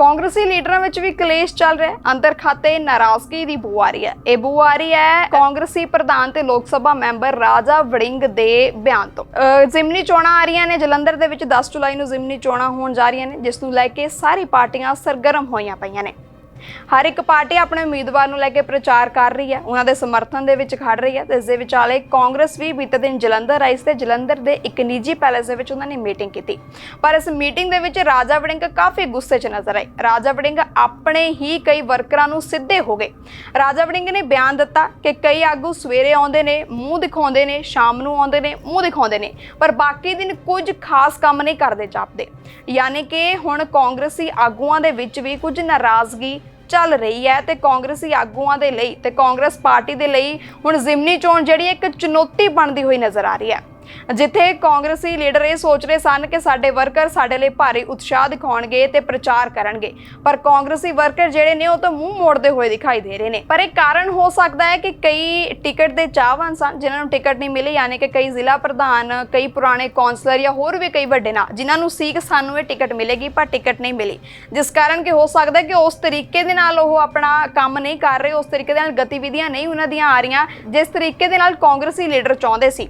ਕਾਂਗਰਸੀ ਲੀਡਰਾਂ ਵਿੱਚ ਵੀ ਕਲੇਸ਼ ਚੱਲ ਰਿਹਾ ਹੈ। ਅੰਦਰ ਖਾਤੇ ਨਾਰਾਜ਼ਗੀ ਦੀ ਬੂ ਆ ਰਹੀ ਹੈ। ਇਹ ਬੂ ਆ ਰਹੀ ਹੈ ਕਾਂਗਰਸੀ ਪ੍ਰਧਾਨ ਤੇ ਲੋਕ ਸਭਾ ਮੈਂਬਰ ਰਾਜਾ ਵੜਿੰਗ ਦੇ ਬਿਆਨ ਤੋਂ। ਅਹ ਜ਼ਿਮਨੀ ਚੋਣਾਂ ਆ ਰਹੀਆਂ ਨੇ। ਜਲੰਧਰ ਦੇ ਵਿੱਚ 10 ਜੁਲਾਈ ਨੂੰ ਜ਼ਿਮਨੀ ਚੋਣਾਂ ਹੋਣ ਜਾ ਰਹੀਆਂ ਨੇ, ਜਿਸ ਨੂੰ ਲੈ ਕੇ ਸਾਰੀ ਪਾਰਟੀਆਂ ਸਰਗਰਮ ਹੋਈਆਂ ਪਈਆਂ ਨੇ। ਹਰ ਇੱਕ ਪਾਰਟੀ ਆਪਣੇ ਉਮੀਦਵਾਰ ਨੂੰ ਲੈ ਕੇ ਪ੍ਰਚਾਰ ਕਰ ਰਹੀ ਹੈ, ਉਹਨਾਂ ਦੇ ਸਮਰਥਨ ਦੇ ਵਿੱਚ ਖੜ ਰਹੀ ਹੈ ਤੇ ਇਸ ਦੇ ਵਿਚਾਲੇ ਕਾਂਗਰਸ ਵੀ ਬੀਤੇ ਦਿਨ ਜਲੰਧਰ ਆਈ ਸੀ ਤੇ ਜਲੰਧਰ ਦੇ ਇੱਕ ਨਿੱਜੀ ਪੈਲੇਸ ਦੇ ਵਿੱਚ ਉਹਨਾਂ ਨੇ ਮੀਟਿੰਗ ਕੀਤੀ। ਪਰ ਇਸ ਮੀਟਿੰਗ ਦੇ ਵਿੱਚ ਰਾਜਾ ਵੜਿੰਗ ਕਾਫੀ ਗੁੱਸੇ 'ਚ ਨਜ਼ਰ ਆਏ। ਰਾਜਾ ਵੜਿੰਗ ਆਪਣੇ ਹੀ ਕਈ ਵਰਕਰਾਂ ਨੂੰ ਸਿੱਧੇ ਹੋ ਗਏ। ਰਾਜਾ ਵੜਿੰਗ ਨੇ ਬਿਆਨ ਦਿੱਤਾ ਕਿ ਕਈ ਆਗੂ ਸਵੇਰੇ ਆਉਂਦੇ ਨੇ, ਮੂੰਹ ਦਿਖਾਉਂਦੇ ਨੇ, ਸ਼ਾਮ ਨੂੰ ਆਉਂਦੇ ਨੇ, ਮੂੰਹ ਦਿਖਾਉਂਦੇ ਨੇ, ਪਰ ਬਾਕੀ ਦਿਨ ਕੁਝ ਖਾਸ ਕੰਮ ਨਹੀਂ ਕਰਦੇ ਜਾਪਦੇ। ਯਾਨੀ ਕਿ ਹੁਣ ਕਾਂਗਰਸੀ ਆਗੂਆਂ ਦੇ ਵਿੱਚ ਵੀ ਕੁਝ ਨਾਰਾਜ਼ਗੀ ਚੱਲ ਰਹੀ ਹੈ ਤੇ ਕਾਂਗਰਸੀ ਆਗੂਆਂ ਦੇ ਲਈ ਤੇ ਕਾਂਗਰਸ ਪਾਰਟੀ ਦੇ ਲਈ ਹੁਣ ਜ਼ਿਮਨੀ ਚੋਣ ਜਿਹੜੀ ਇੱਕ ਚੁਣੌਤੀ ਬਣਦੀ ਹੋਈ ਨਜ਼ਰ ਆ ਰਹੀ ਹੈ। ਜਿੱਥੇ ਕਾਂਗਰਸੀ ਲੀਡਰ ਇਹ ਸੋਚ ਰਹੇ ਸਨ ਕਿ ਸਾਡੇ ਵਰਕਰ ਸਾਡੇ ਲਈ ਭਾਰੀ ਉਤਸ਼ਾਹ ਦਿਖਾਉਣਗੇ ਤੇ ਪ੍ਰਚਾਰ ਕਰਨਗੇ। ਪਰ ਕਾਂਗਰਸੀ ਵਰਕਰ ਜਿਹੜੇ ਨੇ ਉਹ ਤਾਂ ਮੂੰਹ ਮੋੜਦੇ ਹੋਏ ਦਿਖਾਈ ਦੇ ਰਹੇ ਨੇ। ਪਰ ਇਹ ਕਾਰਨ ਹੋ ਸਕਦਾ ਹੈ ਕਿ ਕਈ ਟਿਕਟ ਦੇ ਚਾਹਵਾਨ ਸਨ, ਜਿਨ੍ਹਾਂ ਨੂੰ ਟਿਕਟ ਨਹੀਂ ਮਿਲੀ, ਯਾਨੀ ਕਿ ਕਈ ਜ਼ਿਲ੍ਹਾ ਪ੍ਰਧਾਨ, ਕਈ ਪੁਰਾਣੇ ਕੌਂਸਲਰ ਜਾਂ ਹੋਰ ਵੀ ਕਈ ਵੱਡੇ ਨਾਂ, ਜਿਨ੍ਹਾਂ ਨੂੰ ਸੀ ਕਿ ਸਾਨੂੰ ਇਹ ਟਿਕਟ ਮਿਲੇਗੀ, ਪਰ ਟਿਕਟ ਨਹੀਂ ਮਿਲੀ। ਜਿਸ ਕਾਰਨ ਕਿ ਹੋ ਸਕਦਾ ਕਿ ਉਸ ਤਰੀਕੇ ਦੇ ਨਾਲ ਉਹ ਆਪਣਾ ਕੰਮ ਨਹੀਂ ਕਰ ਰਹੇ, ਉਸ ਤਰੀਕੇ ਦੇ ਨਾਲ ਗਤੀਵਿਧੀਆਂ ਨਹੀਂ ਉਹਨਾਂ ਦੀਆਂ ਆ ਰਹੀਆਂ, ਜਿਸ ਤਰੀਕੇ ਦੇ ਨਾਲ ਕਾਂਗਰਸੀ ਲੀਡਰ ਚਾਹੁੰਦੇ ਸੀ।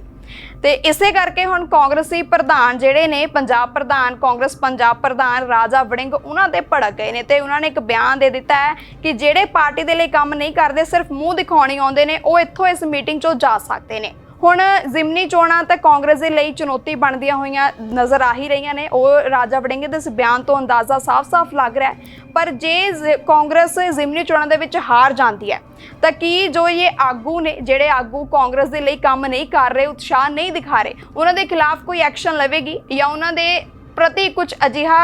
ਤੇ ਇਸੇ ਕਰਕੇ ਹੁਣ ਕਾਂਗਰਸੀ ਪ੍ਰਧਾਨ ਜਿਹੜੇ ਨੇ, ਪੰਜਾਬ ਪ੍ਰਧਾਨ, ਕਾਂਗਰਸ ਪੰਜਾਬ ਪ੍ਰਧਾਨ ਰਾਜਾ ਵੜਿੰਗ, ਉਹਨਾਂ ਤੇ ਭੜਕ ਗਏ ਨੇ ਤੇ ਉਹਨਾਂ ਨੇ ਇੱਕ ਬਿਆਨ ਦੇ ਦਿੱਤਾ ਹੈ ਕਿ ਜਿਹੜੇ ਪਾਰਟੀ ਦੇ ਲਈ ਕੰਮ ਨਹੀਂ ਕਰਦੇ, ਸਿਰਫ ਮੂੰਹ ਦਿਖਾਉਣੀ ਆਉਂਦੇ ਨੇ, ਉਹ ਇੱਥੋਂ ਇਸ ਮੀਟਿੰਗ 'ਚੋਂ ਜਾ ਸਕਦੇ ਨੇ। ਹੁਣ ਜ਼ਿਮਨੀ ਚੋਣਾਂ ਤਾਂ ਕਾਂਗਰਸ ਦੇ ਲਈ ਚੁਣੌਤੀ ਬਣਦੀਆਂ ਹੋਈਆਂ ਨਜ਼ਰ ਆ ਹੀ ਰਹੀਆਂ ਨੇ। ਉਹ ਰਾਜਾ ਵੜਿੰਗ ਦੇ ਇਸ ਬਿਆਨ ਤੋਂ ਅੰਦਾਜ਼ਾ ਸਾਫ਼-ਸਾਫ਼ ਲੱਗ ਰਿਹਾ ਹੈ। ਪਰ ਜੇ ਕਾਂਗਰਸ ਜ਼ਿਮਨੀ ਚੋਣਾਂ ਦੇ ਵਿੱਚ ਹਾਰ ਜਾਂਦੀ ਹੈ, ਤਾਂ ਕੀ ਜੋ ਇਹ ਆਗੂ ਨੇ, ਜਿਹੜੇ ਆਗੂ ਕਾਂਗਰਸ ਦੇ ਲਈ ਕੰਮ ਨਹੀਂ ਕਰ ਰਹੇ, ਉਤਸ਼ਾਹ ਨਹੀਂ ਦਿਖਾ ਰਹੇ, ਉਹਨਾਂ ਦੇ ਖਿਲਾਫ ਕੋਈ ਐਕਸ਼ਨ ਲਵੇਗੀ ਜਾਂ ਉਹਨਾਂ ਦੇ ਪ੍ਰਤੀ ਕੁਝ ਅਜਿਹਾ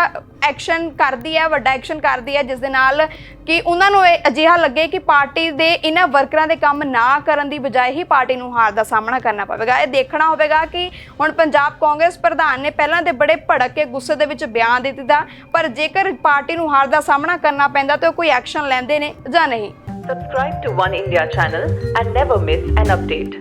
ਐਕਸ਼ਨ ਕਰਦੀ ਹੈ, ਵੱਡਾ ਐਕਸ਼ਨ ਕਰਦੀ ਹੈ, ਜਿਸ ਦੇ ਨਾਲ ਕਿ ਉਹਨਾਂ ਨੂੰ ਇਹ ਅਜਿਹਾ ਲੱਗੇ ਕਿ ਪਾਰਟੀ ਦੇ ਇਹਨਾਂ ਵਰਕਰਾਂ ਦੇ ਕੰਮ ਨਾ ਕਰਨ ਦੀ ਬਜਾਏ ਹੀ ਪਾਰਟੀ ਨੂੰ ਹਾਰ ਦਾ ਸਾਹਮਣਾ ਕਰਨਾ ਪਵੇਗਾ ਇਹ ਦੇਖਣਾ ਹੋਵੇਗਾ ਕਿ ਹੁਣ ਪੰਜਾਬ ਕਾਂਗਰਸ ਪ੍ਰਧਾਨ ਨੇ ਪਹਿਲਾਂ ਤੇ ਬੜੇ ਭੜਕ ਕੇ ਗੁੱਸੇ ਦੇ ਵਿੱਚ ਬਿਆਨ ਦੇ ਦਿੱਤਾ, ਪਰ ਜੇਕਰ ਪਾਰਟੀ ਨੂੰ ਹਾਰ ਦਾ ਸਾਹਮਣਾ ਕਰਨਾ ਪੈਂਦਾ ਤਾਂ ਉਹ ਕੋਈ ਐਕਸ਼ਨ ਲੈਂਦੇ ਨੇ ਜਾਂ ਨਹੀਂ Subscribe to One India channel and never miss an update.